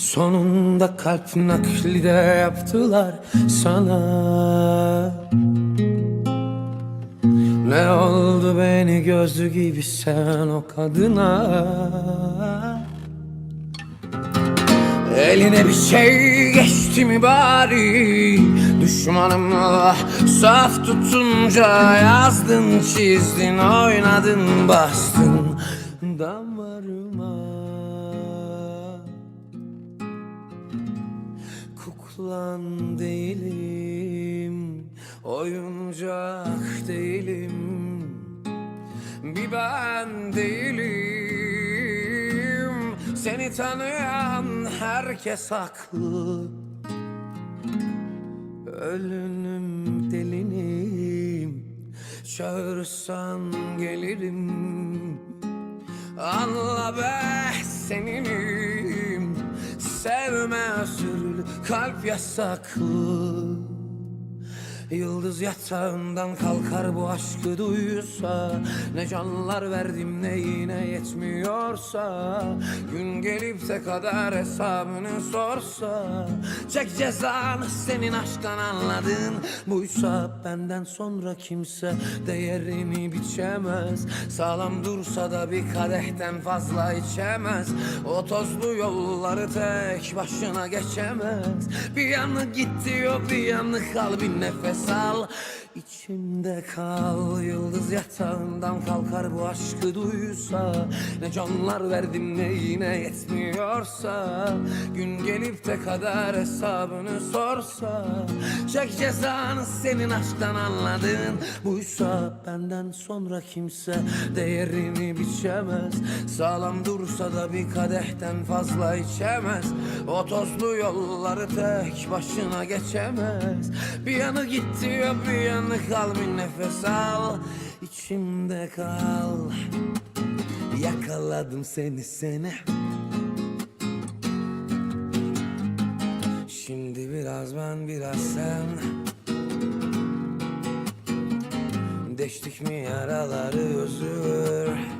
Sonunda kalp nakli de yaptılar sana. Ne oldu beni gözlü gibi sen o kadına? Eline bir şey geçti mi bari? Düşmanımla saf tutunca Yazdın çizdin oynadın bastın Damarıma Kuklan değilim Oyuncak değilim Bir ben değilim. Seni tanıyan herkes haklı. Ölünüm delinim Çağırsan gelirim. Anla be seninim Sevme özürlü kalp yasaklı Yıldız yatağından kalkar bu aşkı duysa Ne canlar verdim ne yine yetmiyorsa Gün gelip de kadar hesabını sorsa Çek cezanı senin aşktan anladın. Buysa benden sonra kimse değerini biçemez. Sağlam dursa da bir kadehten fazla içemez. O tozlu yolları tek başına geçemez. Bir yanı git diyor bir yanı kal bir nefes al İçimde kal yıldız yatağından kalkar bu aşkı duysa. Ne canlar verdim ne yine yetmiyorsa. Gün gelip de kadar hesabını sorsa. Çek cezanı senin aşktan anladın. Buysa benden sonra kimse değerini biçemez. Sağlam dursa da bir kadehten fazla içemez. O tozlu yolları tek başına geçemez. Bir yanı gitti ya bir yanı kal bir nefes al İçimde kal. Yakaladım seni seni. Şimdi biraz ben biraz sen. Deştik mi yaraları özür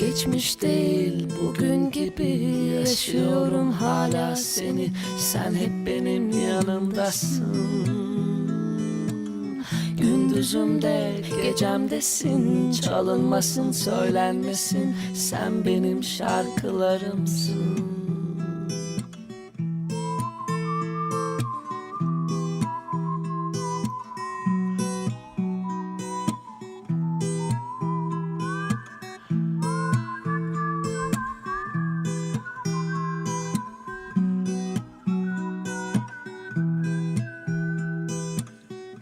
Geçmiş değil bugün gibi yaşıyorum hala seni. Sen hep benim yanımdasın. Gündüzümde gecemdesin Çalınmasın söylenmesin. Sen benim şarkılarımsın